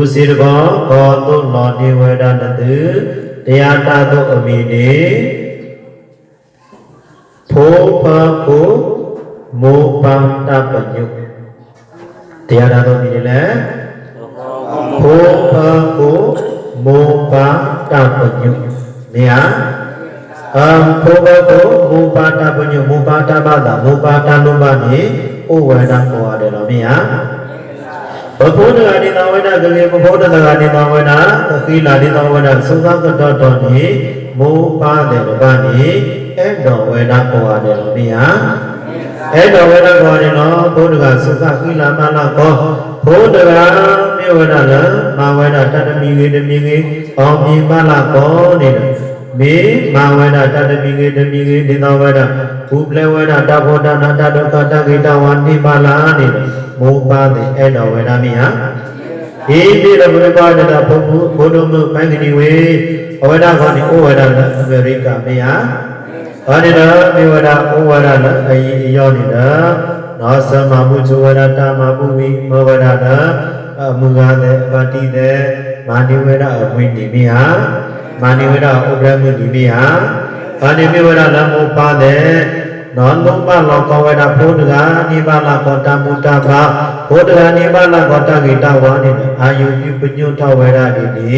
ဥစီတကောကောတုလောတိဝေဒနတုတရားတာတုအမိနေဖိုးပါကိုမောပါတပညုတရားတာတုအမိနေလဲဖိုးပါကိုမောပါတပညုနေဟာအံဖိုးပါကိုမောပါတပညုမောပါတပါတာမောပါတလုံးပါနေဥဝေဒကောရတယ်လို့မြ င်ဟာဘုဒ္ဓဂာတိသောဝိဒကလေးဘုဒ္ဓဂာတိသောဝိဒသတိလာတိသောဝိဒသုခကတောတောနိမိုးပါတယ်ဘာနိအဲ့တော်ဝိဒပေါ်ရတယ်လို့မြင်ဟာအဲ့တော်ဝိဒပေါ်တယ်နော်ဘုဒ္ဓဂာသုခကိလာမနာကောဘုဒ္ဓဂာမြေဝိဒလမဝိဒတတမိဝေတမိဝေအောင်မြင်ပါလာကောနေတယ်မေမာဝဒတတမိကေတမိကေဒေသောဝဒဘူပလေဝဒတဘောဒနာတဒုက္ခတဂိတဝန္တိပါလာနေတယ် မိုးပါတဲ့အဲ့တော်ဝဒမိဟာဒီပိရဘုရားဒတာဘုဘဘုဒ္ဓမပိုင်းတိဝေအဝဒခေါနိဩဝဒလအမေရိကမေဟာဘာနေတော့မေဝဒဩဝဒလအယီရောက်နေတာနောသမမှုဇဝရတာမပုဝိမောဝဒတာအမူကားတဲ့ဗတိတဲ့မာနိဝေဒအဝိနိမိဟာမာနိဝေဒဥပ္ပရမုတိမိဟာဘာနိမေဝဒလမောပါတဲ့ နောလုံပလောကဝေဒဘုဒ္ဓဂာနိဗ္ဗာန်ကောတမုတ္တဘာဘုဒ္ဓဂာနိဗ္ဗာန်ကောတဂိတဝါနိအာယုပြုပညုထဝေဒတိတိ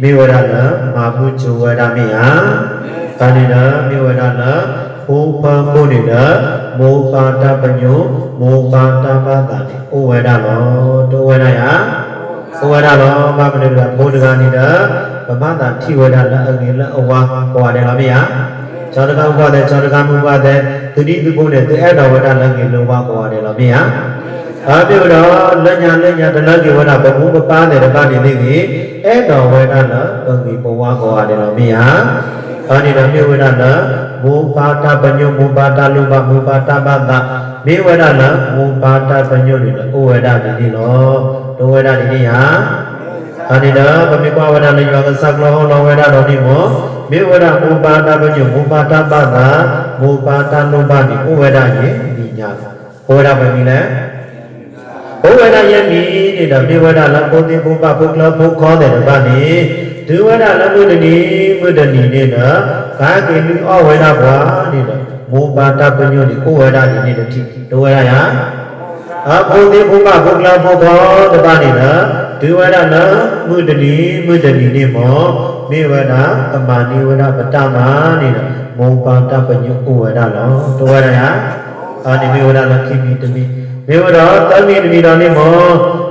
မေဝဒလမာပုဇဝေဒမိဟာဘာနိနမေဝဒလဘုပံဘုနိနမောပါတပညုမောပါတပတာတိဩဝေဒလောတောဝေဒယဩဝေဒလောဘာမနိဒဘုဒ္ဓဂာနိဒဗမတာထိဝေဒလအငေလအဝါဟောတယ်လားမိဟာ ဇောတကဥပဒေဇောတကမူပဒေသူတိသူဘုနဲ့သူအဲ့တော်ဝဒလငယ်လုံးဝဟောတယ်လားမိဟာအပြုတော့လက်ညာလက်ညာတလကေဝဒဘဘုပပားတယ်တကနေသိကြီးအဲ့တော်ဝဒလဘုံကြီးဘဝဟောတယ်လားမိဟာအာနိဒမေဝဒလမောပါတပညုမောပါတလုဘမောပါတပတမေဝဒလမောပါတပညုလေဩဝဒတိတိလောဒဝဒတိတိဟာအနိဒပမိကွာဝဒလယောကသကလောဟောလောဝဒတော်နိမော မေဝဒမူပါတပညုမူပါတပတာမူပါတနုပတိဥဝဒယေမိညာဘဝဒပမိလဲဘဝဒယေမိနေတဲ့မေဝဒလပုတိဘုပဘုကလဘုခောတဲ့ဗာနိဒုဝဒလမုဒတိမုဒတိနေတဲ့ဘာကိလူအဝဒဘွာနေတဲ့မူပါတပညုဒီဥဝဒဒီနေတဲ့တိဒုဝဒယအဘုတိဘုပဘုကလဘုခောတဲ့ဗာနိနော်ဒီဝရဏမုဒတိမုဒတိနေမော မေဝရပမာနိဝရပတမနေတာမောပါတပညုဥဝရလောတဝရယအာနိမေဝရလခိမိတမိမေဝရတမိတမိတော်နေမော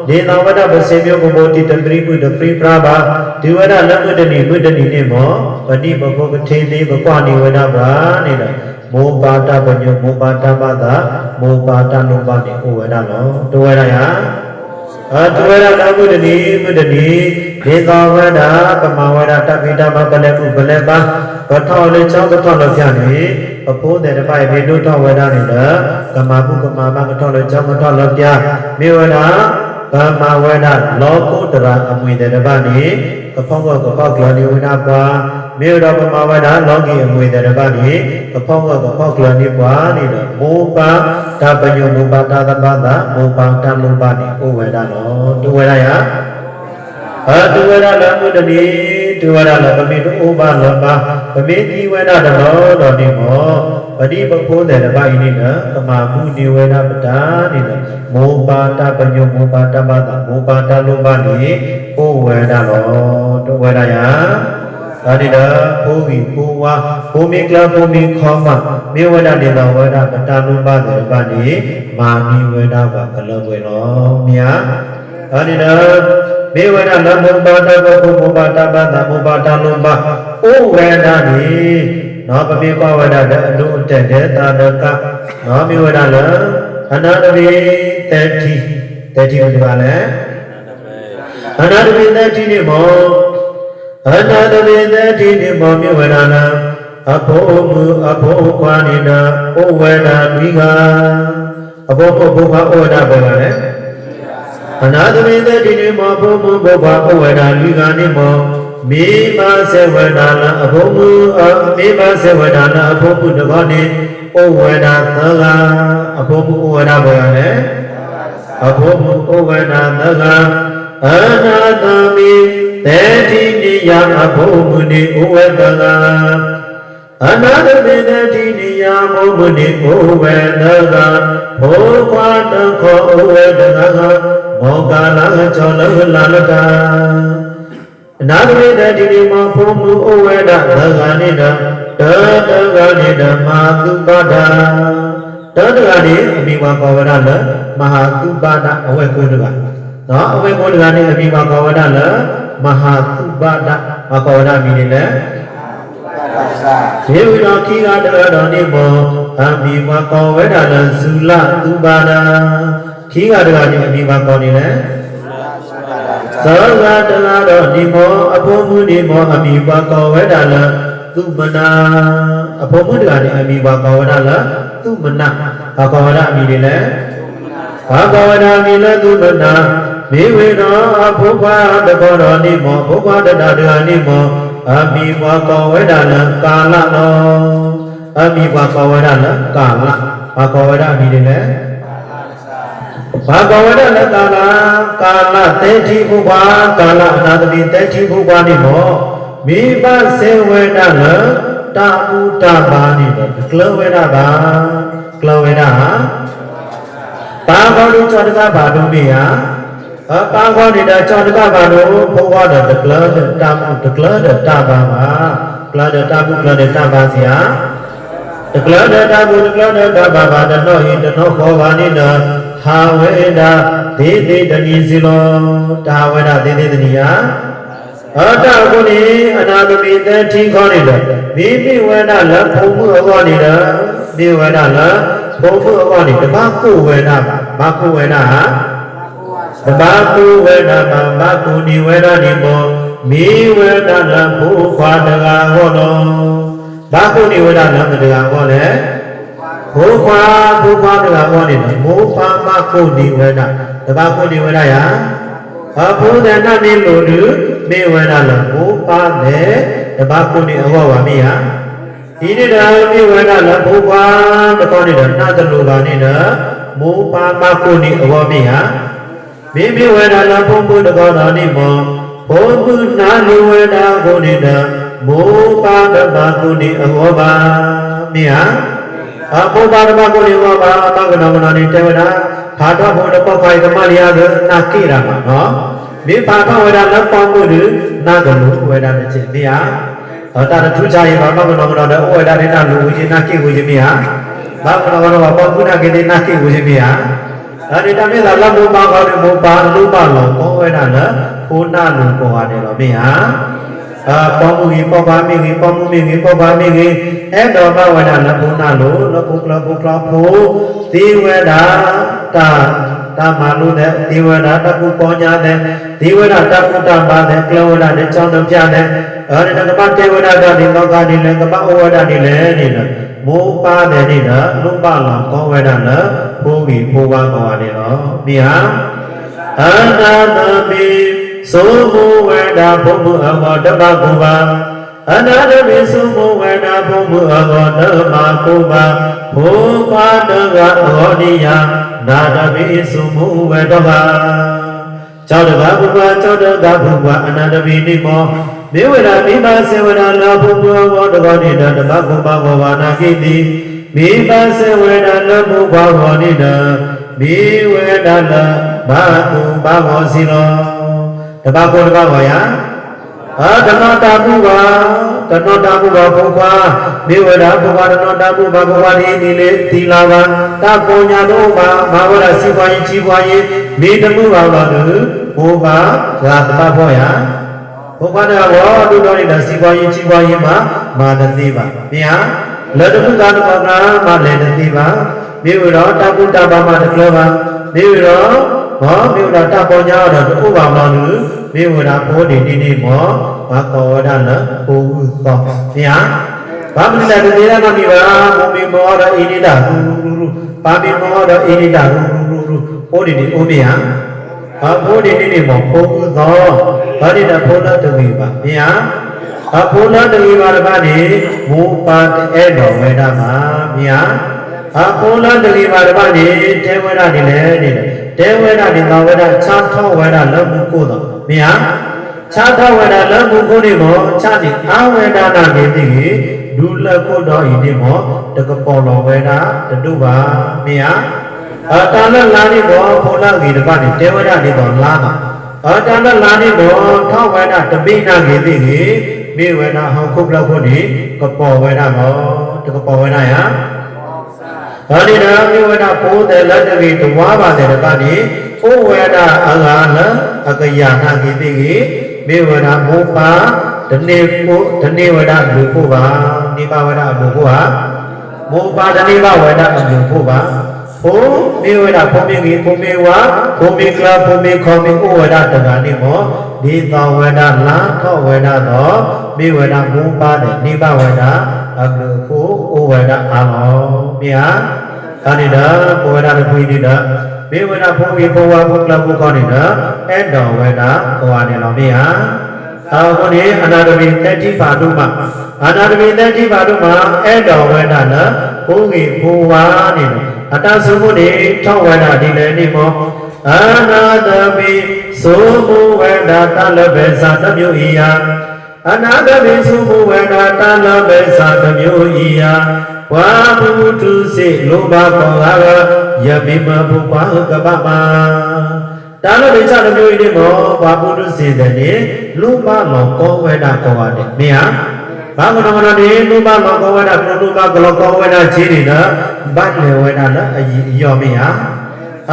ဒေနဝဒပစေမြေဘုဘောတိတပရိပုတပရိပရာဘာဒီဝရလမုဒတိမုဒတိနေမောပတိဘဘောကထေသေးဘကွာနိဝရဘာနေတာမောပါတပညုမောပါတပတာမောပါတနုပတိဥဝရလောတဝရယ အတဝရတမုဒတိမုဒတိဒေသောဝဒပမဝဒတပိတမပလေကုပလေပါဘထောလေချောင်းတော်လောပြနေအဖိုးတဲ့တပိုက်ဘေဒုထောဝဒနေလကမပုကမမကထောလေချောင်းတော်လောပြမေဝဒဗမဝဒလောကုတရာအမွေတဲ့တပနေ ကဖောင်းကကပောက်ကလနေဝဒပါမေဝဒပမဝဒလောကီအမွေတဲ့တပနေကဖောင်းကကပောက်ကလနေပါနေတော့မောပါတပညုမောပါတသပတာမောပါတမုပနေဩဝဒလောဒုဝရယအတုဝရလမုတတိတုဝရလပမိတုဥပလောပါပမိတိဝရတလောတော်နေမောပတိပခိုးတဲ့တပိုင်းနေကကမာမှုနေဝရပတာနေကမောပါတပညုမောပါတပတာမောပါတလောပါနေဩဝရလောတု ဝရယသာတိတာဘုဝီဘုဝါဘုမိကလဘုမိခောမမေဝဒနေတော်ဝဒပတာလုံးပါတဲ့ဗာနေမာမိဝဒဘကလဝေလောမြာသာတိတာမေဝဒနမောပါတဘဘုမောပါတပတာမောပါတလုံးပါဩဝဒနေနောပပိကဝဒတဲ့အလုံးအတက်တဲ့သာဒကနောမေဝဒလအနာတဝေတတိတတိဘုရားလည်းအနာတဝေတတိနေမော အနာတဝေသတိနိမောမြဝရဏအဘောမူအဘောခွာနိနာဩဝေဒဝိကအဘောဘုဘဩဝေဒဘယ်ကလဲအနာတဝေသတိနိမောဘောမူဘောဘဩဝေဒဝိကနိမောမေမဆေဝဒနာအဘောမူမေမဆေဝဒနာအဘောမူတဘောနိဩဝေဒသကအဘောမူဩဝေဒဘယ်ကလဲအဘောမူဩဝေဒသကအနာတမိတေတိ နိယအဘုမုနိဥဝေကလာအနာတမေတေတိနိယဘုမုနိဥဝေကလာဘောခွာတခောဥဝေကလာမောကာလကျော်လလာလတာအနာတမေတေတိနိမောဘုမုဥဝေဒသဂာနိတတတဂာနိတမသုပဒာတတဂာနိအမိဝကောဝရလမဟာသုပဒအဝေကုဏကနော်အဝေကုဏကနိအမိဝကောဝရလ မဟာသုပဒမကောဝရမိနေလေယေဝိတော်ခိကတရတော်နိမောအမိဝကောဝေဒလဇူလသုပါဒာခိကတရနိအမိဝကောနေလေသောကတရတော်နိမောအဘုံမှုနိမောအမိဝကောဝေဒလသုမနာအဘုံမှုတရနိအမိဝကောဝေဒလသုမနာဘာကောဝေဒအမိနေလေဘာကောဝေဒအမိလေသုမနာ မေဝေနောအဘုဘတကောတော်နိမောဘုဘတတတရနိမောအမိဝကောဝေဒနာကာလနောအမိဝကောဝေဒနာကာလဘာကောဝေဒအမိတွေလဲဘာကောဝေဒနာကာလကာလတေတိဘုရားကာလအနာတတိတေတိဘုရားနိမောမိဘစေဝေဒနာတာမူတာပါနိတော့ကလဝေဒပါကလဝေဒဟာဘာကောလူကျော်တကဘာတို့မိဟာ အပါကောနေတာကျော်တကဘာတို့ဘုရားတော်တကလတာမူတကလတာပါမှာကလတာမူကလတာပါစီဟာတကလတာမူတကလတာပါပါတနောဟိတနောခောဘာနိနာဟာဝေဒဒေဒေတဏီစီလောတာဝေဒဒေဒေတဏီဟာအတ္တကုဏီအနာတမိတတိခေါ်နေတယ်မိမိဝေဒလဖုံမှုအခေါ်နေတာမိဝေဒလဖုံမှုအခေါ်နေတပါကုဝေဒပါဘာကုဝေဒဟာ တပါကုဝေဒမှာဘာကုဏီဝေဒနိမောမိဝေဒလဘုခွာတကာဟောတော်ဘာကုဏီဝေဒလမတကာဟောလေဘုခွာဘုခွာတကာဟောနေတယ်မောပါမကုဏီဝေဒတပါကုဏီဝေဒယာအဘုဒ္ဓနာနိလိုလူမေဝရလဘူပါလေတပါကုဏိအဝဝမိယဒီနေ့တာမေဝရလဘူပါတကောနေတာနာတလူပါနေတာမောပါမကုဏိအဝမိယ မေမေဝရလဘုံဘုတကောတော်နိမောဘုံဘုနာလူဝေဒကုဏိတမောပါတပါကုဏိအဝပါမိယအဘောပါတပါကုဏိအဝပါအတကနာမနာနိတေဝနာဘာတော်ဘုံတပောက်ဖိုင်သမလျာကနာကိရမှာနော်မိဘာဘဝရလပောင်းမှုလူနာကလူဝေဒနာချင်းနေဟာဟောတာထူးခြားရင်ဘာမကနောကနောတဲ့ဝေဒနာလူဝိညာကိဝိညာမိဟာဘာကနောကနောဘောကုနာကိနေနာကိဝိညာမိဟာ အဲဒီတမေသာလဘုပါကောတဲ့ဘုပါလူပါလောကောဝေဒနာဘုနာလူပေါ်ရတယ်တော့မိဟာအာပေါမှုကြီးပေါ်ပါမိကြီးပေါမှုမိကြီးပေါ်ပါမိကြီးအဲ့တော်ဘဝဒလဘုနာလို့လဘုကလဘုကလဘုသီဝဒတာတာမလို့တဲ့ဒီဝရတကုပေါ်ညာတဲ့ဒီဝရတကုတပါတဲ့ကလဝရတဲ့ကြောင်းတော်ပြတဲ့အဲဒီကမတေဝရတဒီလောကဒီလေကမဩဝရဒီလေနေနော် မိုးပါတဲ့နေနော်လူပလောင်ကောဝရနော်ဘိုးကြီးဘိုးပါကောရတယ်နော်မိဟာအနာတမိသောမူဝေဒဘုံမူအမောတပကုပါအနာတမိသုမဝေဒဘုံမူအမောဓမ္မကုပါဘုပါတကဩဒီယနာတပိစုမူဝတဘာကျောတဘာဘုရားကျောတကဘုရားအနန္တပိနိမော မေဝရမိဘစေဝရလာဘုရားဝတကောနိတတဘကုပဘောဝနာကိတိမိဘစေဝရလာဘုရားဝနိတမိဝေဒလာဘာကုဘဘောစီလောတဘကုတကဘောယအာတနောတာဘုရားတနောတာဘုရားဘုရားမေဝရဘုရားတနောတာဘုရားဘုရားဒီဒီလေသီလာဘာတပုညာတို့ဘာဘာဝရစီပွားရင်ကြီးပွားရင်မေတမှုပါတော်သူဘုရားရာတပဖို့ရ ဘုရားတော်ဘောသူတော်နေတာစီပွားရင်ကြီးပွားရင်မှာမာတတိပါမြာလက်တမှုသာတပနာမလည်းတတိပါမေဝရတပုတ္တဘာမတကလောပါမေဝရဘောမေဝရတပုညာတော်ဥပမာလူမေဝရဘောဒီတိတိမောဘာကောဝဒနာဘုဟုသောမြာဘာမလဲတေရမမိပါဘုမေမောရဣနိဒရူရူရူပါပိမောရဣနိဒရူရူရူဟောဒီဒီအိုမေယ ဘာဘိုးဒီဒီဒီမောဘုဟုသောဘာဒီတဘုလတဝိပါမြာအဘုလတဝိပါတပါနေမူပါတဲတော်ဝေဒမှာမြာအဘုလတဝိပါတပါနေတေဝရနေလေနေတေဝဒဒီသောဝဒခြားထောဝဒလမှုကိုတော့မင်းဟာခြားထောဝဒလမှုကိုနေမောခြားဒီအာဝဒနာနေတိဒုလကိုတော့ဤနေမောတကပေါ်လောဝဒတတုပါမ င်းဟာအတာလလာနေမောဖောလာကြီးတကနေတေဝဒဒီတော့လာတာအတာလလာနေမောထောဝဒတပိနာကြီးတိမေဝဒဟောခုပလောက်ဖို့ဒီကပေါ်ဝဒမောတကပေါ်ဝဒယဒါဒီနာမိဝဒပိုးတယ်လက်တရီတဝါပါတယ်တကနေဩဝဒအငါနအကယနာကိတိကိမိဝဒမောပါတနေကိုတနေဝဒလူဖို့ပါနိပါဝဒလူဖို့ဟာမောပါတနေပါဝဒအလူဖို့ပါ ဘုမိဝဒဘုံမိကိဘုံမိဝဘုံမိကလဘုံမိခောမိဩဝဒတကနိမောဒီသောဝဒလာထောဝဒသောမိဝဒမောပါတဲ့နိပါဝဒအလူဖို့ဩဝဒအာလောမြာဒါနေတာဘောဝဒရခွေနေတာဘေဝဒဘုံကြီးဘဝဘုကလဘုခေါနေတာအဲ့တော်ဝဒဘဝနေလောမေဟာအာဟောနေအနာတမေတတိပါတုမအနာတမေတတိပါတုမအဲ့တော်ဝဒနာဘုံကြီးဘဝနေ အတသုဖို့နေထောက်ဝဒဒီလည်းနေမောအနာတမေသောဘဝဒတလဘေသာတမျိုးဤယအနာတမေသုဘဝဒတလဘေသာတမျိုးဤယဝါဘုတုစေလောဘကောငါရယမိမဘုပါကပမတာလဝိချတမျိုးဤမောဘာဘုတုစေတဲ့နေလောဘလောကောဝေဒကောဝတဲ့မင်းဟာဘာမနမနဒီလောဘလောကောဝေဒကလောဘကလောကောဝေဒခြေနေနော်ဗတ်လေဝေဒလားအီရောမင်းဟာ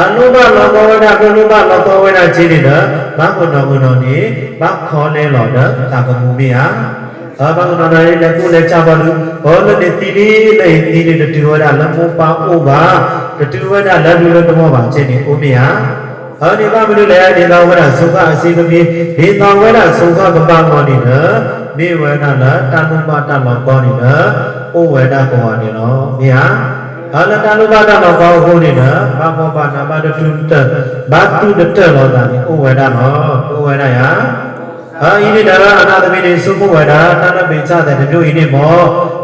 အနုဘလောကောဝေဒကလောဘလောကောဝေဒခြေနေနော်ဘာမနမနဒီဘာခေါ်လဲလောတော့တာကမှုမင်းဟာအာဘဂနနာရဲ့လက်ကိုလက်ချပါလို့ဘောလတဲ့တီလေးလေးတီလေးတူဝဒလမောပါဥပါတူဝဒလက်လူလတမောပါခြင်းနေဦးမယဟောဒီကမလို့လေဒီတော်ဝဒသုခအစီကပြေဒီတော်ဝဒသုခကပမောနိန မေဝဒနာတဏုပတမောကောနိနဩဝဒကောနိနောမြာဟာလတဏုပတမောကောဟုနိနဘာမောပါနာပါတုတဘာတုတတလောတာနိဩဝဒနောဩဝဒယအာဣတိဒါရအနာသမီးတွေသုဘဝဒတာနပိချတဲ့မျိုးဤနေမော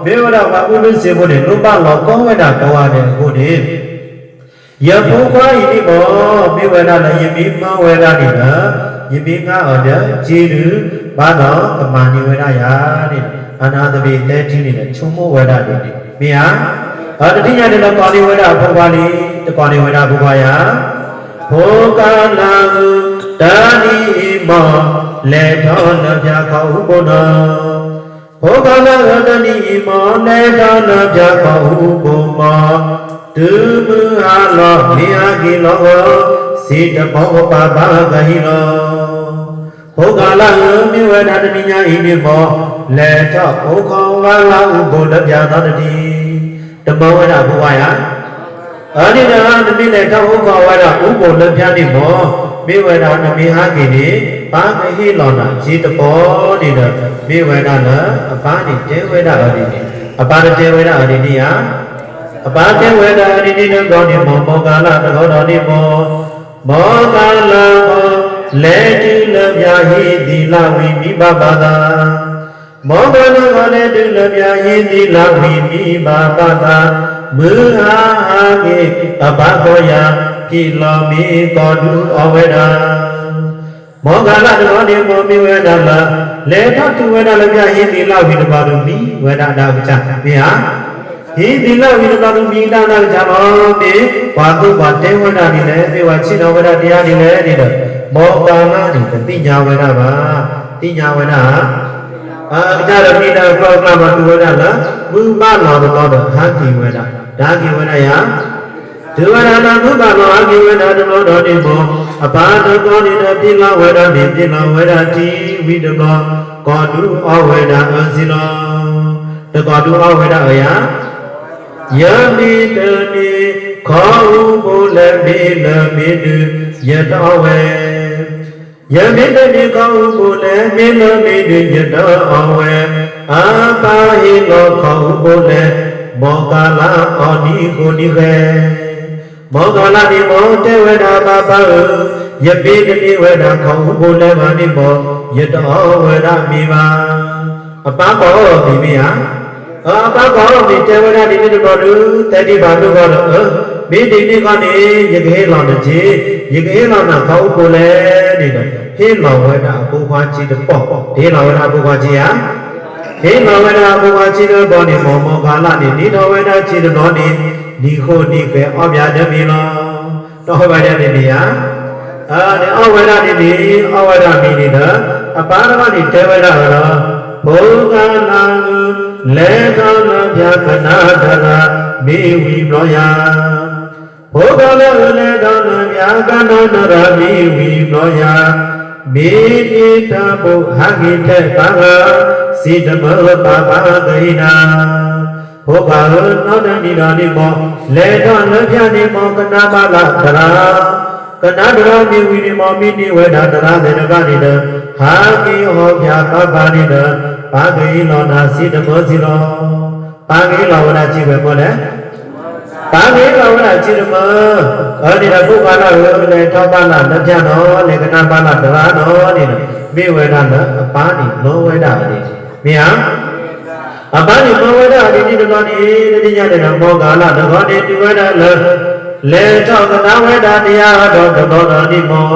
မေဝရဝဥပ္ပစေဖို့တဲ့လူပလောကောဝဒကောဝတဲ့အခုဒီယဘုခွာဤနေမောမေဝရလည်းယမိမဝရနေလားယမိငါအော်တဲ့ဂျေလူ ဘာတော်ကမာနိဝရယာတဲ့အနာသမီးတဲထင်းနေတဲ့ချုံမဝရတွေနေမင်းဟာအာတတိယတဲ့ကောနိဝရဘုခွာလေးတကောနိဝရဘုခွာယာဘောကလာတာနိမောလေထောနပြခေါဥပုဏ္ဏဘောကလရတနိမောလေထောနပြခေါဥပုမဒုမဟာလောမိယကိလောစေတဘောပါပါဂဟိလော ဘောကလမိဝဒတနိညာဣမိမောလေထောဘုခောဝါလာဥပုလပြသောတတိတမောဝဒဘုဝယအာနိဒာတမိလေထောဥခောဝါဒဥပုလပြတိမောမေဝဒနမိဟာကိနိဘာမဟိလောနာဇေတဘောနေတဲ့မေဝဒနာအပါနိတေဝဒအရိနိအပါတေဝဒအရိနိယအပါတေဝဒအရိနိနောကောနိမောမောကာလသကောတော်နိမောမောကာလမော လေတုလမြာဟိတိလဝိမိဘပါတာမောကာလကလည်းတုလမြာဟိတိလဝိမိဘပါတာမူဟာဟာကေအဘခောယကိလောမိကောတုအဝေဒာမောဂလတောနေမောမိဝေဒလာလေထတုဝေဒလပြဟိတိလဝိတပါရုမိဝေဒနာပချမေဟာဟိတိလဝိတပါရုမိဒါနာပချမောမေဘာတုဘာတေဝဒနိလေသေဝချိတော်ဝေဒတရားနိလေဒီတော့ မောကာလဒီတိညာဝေဒပါတိညာဝေဒအာကြရမိတာကောကမတုဝေဒလာမူမလောတော်တော်ဟာကိဝေဒဒါကိဝေဒယဒေဝရဏဘုဗ္ဗလောအကိဝေဒတမောတော်တိဘောအပါဒကောနိတပိလဝေဒတိပိလဝေဒတိဝိတကောကောတုအဝေဒအစီလောတကောတုအဝေဒအယယမိတနိခောဥပုလမေလမေတုယတောဝေ ယမိတနိခောဥပုလမေလမေတုယတောဝေအာပါဟိလောခောဥပုလမောကာလအောနိကိုနိခေမောကလာတိမောတေဝဒပါပယပိတတိဝဒခေါဘုလေမနိမောယတောဝဒမိမာအပကောမိမိဟာအပကောမိတေဝဒတိတိတော်လူတတိဘာလူကောမမိတိနေကနေရကေလောင်တကြီးရကေလောင်နာခေါကိုလဲ နေတဲ့ဟင်းလောင်ဝဲတာအပူခွားကြီးတပေါ့ဒီလောင်ဝဲတာအပူခွားကြီးဟာဒီလောင်ဝဲတာအပူခွားကြီးတော့ပေါ်နေမောမောကာလနေဒီတော်ဝဲတာကြီးတော်နေဒီခိုဒီပဲအော့ပြတယ်ပြီလားတော့ပါတဲ့နေရာအာဒီအော့ဝဲတာနေဒီအော့ဝဲတာမီနေတာအပါရမတိတေဝဲတာတော့ဘုရားနာလေကောင်းနာပြခနာတရာမိဝီဘလောယ ဘောကလည်းလေကောင်းနာပြခနာတရာမိဝီဘလောယမေတိတဘုဟဂိတေဘာဂစိတမောပါပါဂိနာဘောကလည်းနောက်တည်းဒီတော်ဒီမောလေတော်လည်းပြနေမောကနာမလာတရာကနာတရာမိဝီနေမောမိနိဝေဒတရာသေနကနေတဟာကိဟောပြပပနိတဘာဂိလောနာစိတမောစီလောဘာဂိလောဝနာကြည့်ပဲပေါ့လေ ဘာဂိလောဝနာကြည့်တယ်မအော်ဒီတော့ပုဂ္ဂလာဝေလေထောပါလာလက်ပြတော်လေကနာပါလာတရာတော်နေမိဝေဒနာအပါနိလောဝေဒအတိမြာအပါနိလောဝေဒအတိဒီတော်ဒီတတိယတဲ့မောဂါလတဘောတိတိဝေဒလေလေထောကနာဝေဒတရားတော်တော်တော်ဒီမော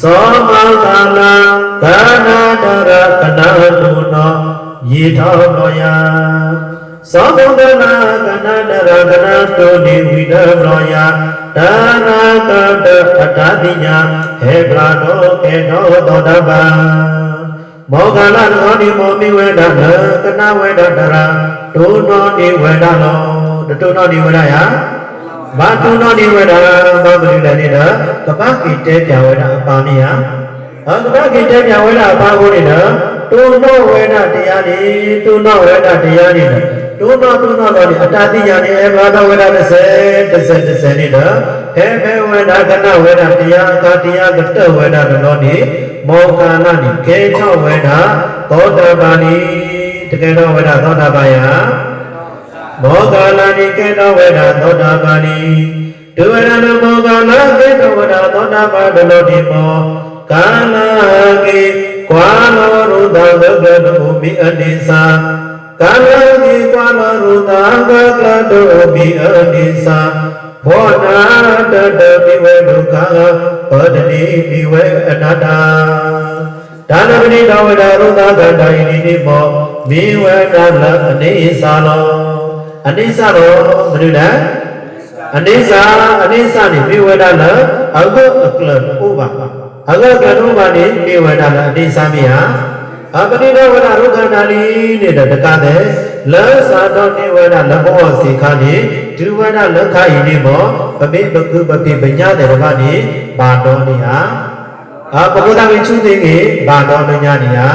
သောမကာလကာနာတရကနာတုနောယေထောနောယ သောဘုဒ္ဓနာကနာတရကနာတုနိဝိဒနောယဒါနာကတအတ္တတိညာဟေကလာနောကေနောသောတပံမောဂလသောနိမောမိဝေဒနကနာဝေဒတရာဒုနောနိဝေဒနောတုနောနိဝေဒယဘာတုနောနိဝေဒဘာပရိလနေတာကပကိတေပြဝေဒအပါနိယအကပကိတေပြဝေဒအပါကိုနေတာတုနောဝေဒတရားတွေတုနောဝေဒတရားတွေ တုနောတုနောတော့အတ္တတိညာနေဘာသာဝေဒ30 30 30နေတာဟေဘေဝေဒကနဝေဒတရားအကတရားကတဝေဒတော်နေမောကာလနိကေထောဝေဒသောတပန်နိတကယ်တော့ဝေဒသောတာပန်ယမောကာလနိကေတောဝေဒသောတာပန်နိဒုဝရဏမောကာလကေတောဝေဒသောတာပန်တလို့ဒီမောကာလကေကွာလောရုဒသကတုမိအနိသာ ကာလကေကွာလောရုဒသကတုမိအနိသာဘောနာတတမိဝေဒုက္ခဘောဓတိမိဝေအနတ္တဒါနပတိတော်ဝဒရုဒသတ္တယိနိမောမိဝေဒလအနေသာလောအနေသာလောဘယ်လိုလဲအနေစာအနေစာနေမိဝေဒလအကုအကလဥပအကကတုပါနေမိဝေဒလအနေစာမိဟာ အပတိတော်ဝဒရုခန္ဓာလိနေတဲ့တကတဲ့လောသာတော်နေဝဒလဘောစီခာနေဒုဝဒလခယိနေမောပပိပကုပပိပညာတဲ့ဘကနေဘာတော်နေဟာအပကုဒဝိချုတိကေဘာတော်နညာနေဟာ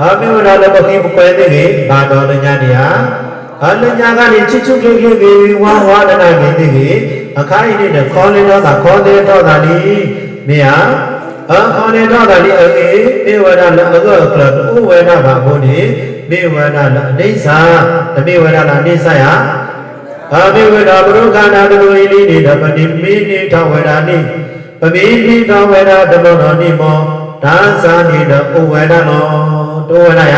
အမေဝဒလပကိပပွဲတဲ့ကေဘာတော်နညာနေဟာအလညာကနေချစ်ချွတ်ကြွကြွကေဝါဝါဒနာကေတဲ့ကေအခါယိနေတဲ့ခေါ်လေတော့တာခေါ်တဲ့တော့တာလီမေဟာ အခါနေတော့တာလီအေမေဝဒလအကောကလဥဝေဒဘာဘုန်ဒီမေဝဒလအိဋ္ဌာတမေဝဒလအိဋ္ဌာယအာမေဝဒဘုရုခန္ဓာတလူဤလေးနေတပတိမေနိထဝေဒာနိပမေနိထဝေဒာတမောတော်နိမောဒါသာနိတဥဝေဒနောတောဝေဒယ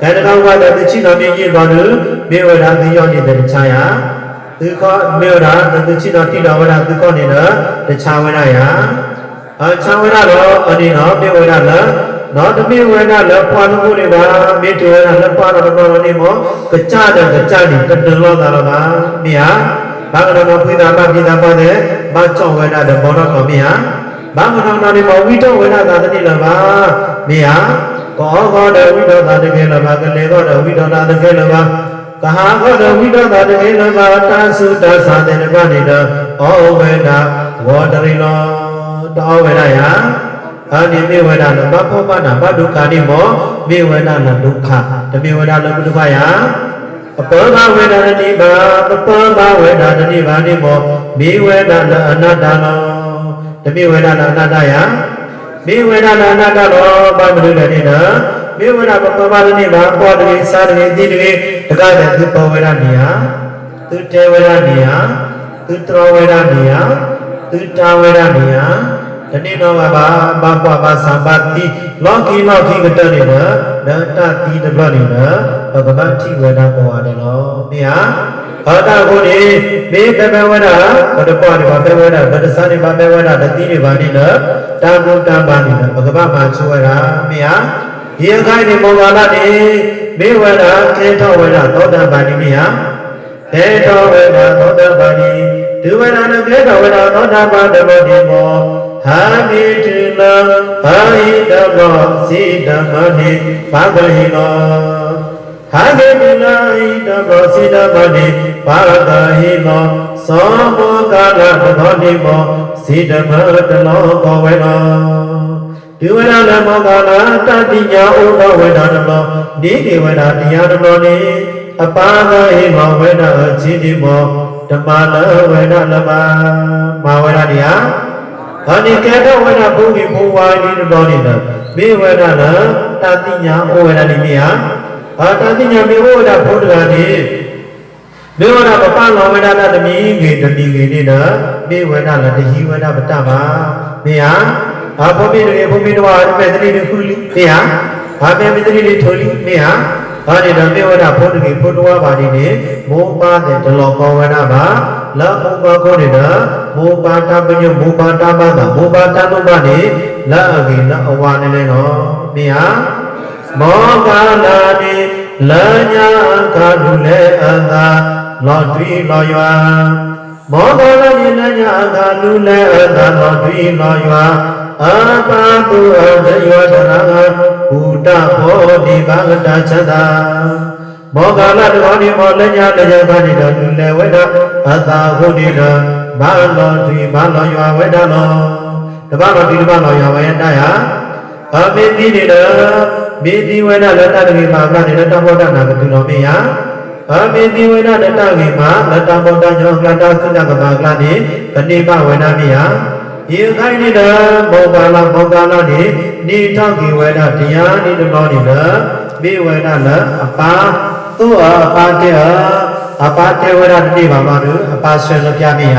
ကတကောဝတတိချိတော်မြင့်ကြီးတော်သူမေဝဒသိယောနေတဲ့ချာယသူခောမေဝဒတတိချိတော်တိတော်ဝေဒသူခောနေတဲ့တခြားဝေဒယ အချာဝေဒတော့အနိနောမေဝဒလနော်တမိဝေဒလည်းပွားလို့နေပါမိတ္တဝေဒလည်းပွားတော့တော့နေမောကြကြတဲ့ကြကြဒီတတလောတာတော့ကမိဟာဘာကတော်ဖိသာပပိသာပေါ်တဲ့မချောဝေဒတဲ့ဘောတော့တော်မိဟာဘာမတော်တော်နေမောဝိတဝေဒသာတတိလပါမိဟာကောကောတဲ့ဝိတောသာတကယ်လပါကလေကောတဲ့ဝိတောသာတကယ်လပါကဟာကောတဲ့ဝိတောသာတကယ်လပါတာသုတသာတဲ့နပနေတော့ဩဝေဒဝေဒရိလော တောဝေဒယအာနိမေဝဒလဘဘောပနာဘဒုက္ခနိမောမေဝဒလဒုက္ခတမေဝဒလဒုက္ခယအပောဘဝေဒတိဘာပပောဘဝေဒတိဘာနိမောမေဝဒလအနတ္တလောတမေဝဒလအနတ္တယမေဝဒလအနတ္တလောဘာမလူလတိနာမေဝဒပပောဘတိဘာပောတိသာတိတိတိတက္ကတဲ့သူပောဝေဒနိယသူတေဝေဒနိယသူတရောဝေဒနိယသူတာဝေဒနိယ တနေ့တော့ဘာဘာဘာဘာသံပါတိလောကီလောကီကတနေနနတတိတပနေနဘဂဗတိဝေဒဘောရတယ်နော်မြာဘာတာကိုဒီမေပပဝဒဘဒပွားဒီဘာပဝဒဘဒစာဒီဘာပဝဒတတိဒီဘာနိနတာဘုတ္တပါနိနဘဂဗမာချူဝရာမေယဒီအခိုင်ဒီမောဂလာတိမေဝဒကေထောဝဒသောတပါနိမေယကေထောဝဒသောတပါနိဒုဝဒနကေထောဝဒသောတပါတမောဒီမော ဟာမိတိလဘာဟိတမောစီဓမ္မနိဘာဂဟိနောဟာဂေမနာဣတဘောစိတပတိဘာရတဟိမောသောမောကာလသဘောတိမောစိတမတလောကောဝေနောဒီဝရလမောကာလတတိညာဥဒဝေဒတလောဒီဒီဝရတရားတလောနိအပါဒဟိမောဝေဒအချီတိမောဓမ္မလဝေဒလမမာဝရတရား ဘာနိကေတဝေဒဘုမိဘုဝါဒီတလောနိနမေဝေဒလတတိညာဥဝေဒနိမိယအာတတိညာမေဝဒဘုဒ္ဓဂာတိမေဝဒပပလောဝဒနာတမိငေတတိငေနေနာမေဝဒလတဟိဝဒပတ္တမမေဟာအာဘုမေတွေဘုမေတော်အမေတတိတွေခုလိမေဟာဘာမေမတတိတွေထိုလိမေဟာဘာဒီတော့မေဝဒဘုဒ္ဓဂေဘုဒ္ဓဝါပါတိနေမောပါတဲ့တလောကောဝဒပါလာဘုပ္ပကောနေတာ မောပါတပညုမောပါတပါတာမောပါတနုပနေလာအကေလာအဝါနေလဲနော်မေဟာမောကလာတိလညာခါလူလေအသာလောတွီလောယွာမောကလာတိလညာခါလူလေအသာလောတွီလောယွာအပါတုအဒယောတနာဘုဒ္ဓဘောဓိဘာဂတသတ္တ မောကလာတောဒီမောလညာလညာပါတိတော်လူလေဝေဒအသာဟုတိတော်ဘာလောတွီဘာလောယွာဝေဒလောတပ္ပတော်ဒီတပ္ပလောယွာဝေဒယအမေတိနေတော်မေတိဝေနလတ္တကေမာကနေလတ္တဘောဓနာကတုလောမေယအမေတိဝေနလတ္တကေမာလတ္တဘောဓညောကတ္တသုဏကမာကနေဗနိမဝေနမေယယေခိုင်နေတာမောကာလမောကာလနေနေထောက်ကေဝေနတရားနေတမောနေလမေဝေနလအပါ သူအပါတေအပါတေဝရတိပါမတို့အပါဆွေလပြမေယ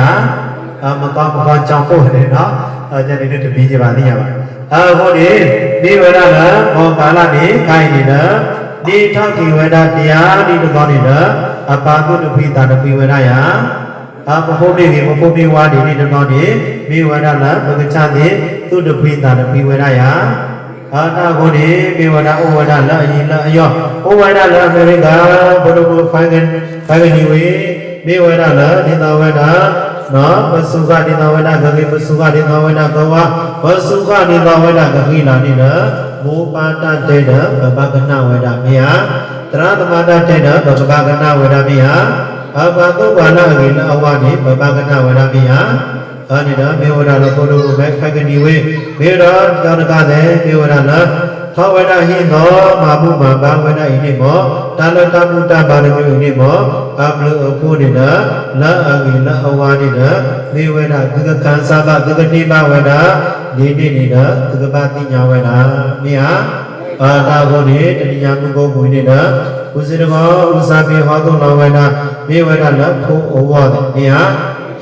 အမကောင်းမကောင်းကြောင့်ပို့တယ်နော်အဲကျွန်တော်တို့တပည့်ကြပါသိရပါအခုဒီဒီဝရကဘောကာလနေခိုင်းနေတာဒီထောက်ဒီဝရတရားဒီတကောင်းနေတာအပါကုတပိတာတပိဝရယအပဖို့နေမဖို့နေဝါဒီဒီတကောင်းနေမိဝရလဘဂချတိသူတပိတာတပိဝရယ အာနာကိုဒီမိဝရဩဝရလအရင်လအယောဩဝရလအမေရိကဘုဒ္ဓဘုဖိုင်ကန်ဖိုင်ကန်ဒီဝေမိဝရလဒီတဝရနော်ပစုခတိတဝနာဂဂိပစုခတိတဝနာကဝပစုခတိတဝနာဂဂိလာနိနမောပါတတေနဘဘကနဝဒမေယတရသမတတေနဘဘကနဝဒမေယအဘသုဘာနာဂိနအဝနိဘဘကနဝဒမေယ အာနိဒမေဝရလပုရုဘေခဂနိဝေမေရောတောနကတဲ့မေဝရလသောဝဒဟိသောမာမှုမာဘာဝဒဣတိမောတာလတမှုတပါရမျိုးဣတိမောအပလုအဖို့နိနလာအဂိလအဝါနိနမေဝဒသကကံသဘသကတိဘဝဒနေတိနိနသကပတိညာဝဒမေယအာတာဂောနိတတိယမှုကိုဘုနိနဥစေတကောဥစာပိဟောတုလောဝဒမေဝဒလဖို့ဩဝဒမေယ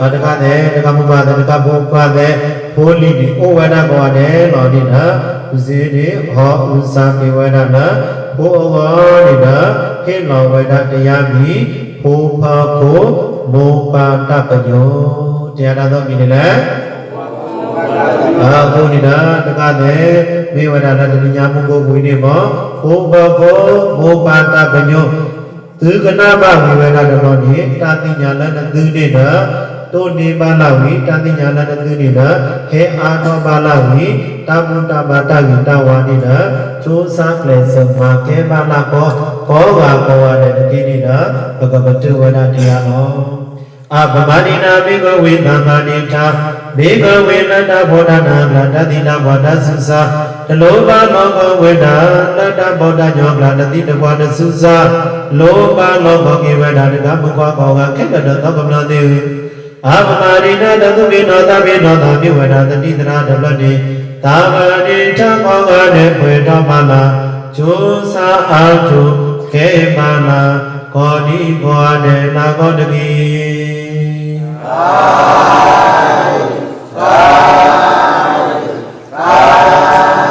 အတကတဲ့တကမုပါတဲ့တကဘုပါတဲ့ဘောလီဒီဩဝဒကောတဲ့လောနိနဥစေတိဟောဥစာပိဝဒနာဘောဝနိဒခေလောဝဒတရားမိဖိုးဖာဖို့မောပါတပညောတရားတော်တော်မိနေလဲအာဘုနိဒတကတဲ့မေဝဒနာတညာမုကိုဘုနေမောဖိုးဖာဖို့မောပါတပညောသူကနာမဝိဝေဒတော်နိတာတိညာလနသူနေတာ တောနေပါလဝိတတိညာလတသုနိနဟေအာနောပါလဝိတမုတပါတဂိတဝါနိနကျိုးစားကလေးစမကေပါလကောကောဂါကောဝတဲ့တကိနိနဘဂဝတုဝရတရားနောအပမဏိနာမေကဝေသမ္မာနိထာမေကဝေလတ္တဘောဓနာကတတိနာဘောဓသုစာတလောဘလောကဝေဒလတ္တဘောဓညောကတတိတဘောဓသုစာလောဘလောကကေဝေဒတကမကောကောကခေတ္တတောကမနောတေ အာမမာရိနာတသုပိနောသပိနောသာမြေဝဒသတိတရာဒလတိသာဝတိထမောဂနေဖွေတော်မလာဂျိုစာအာထုကေမနာကောတိဘောနေနာကောတကိသာသာသာ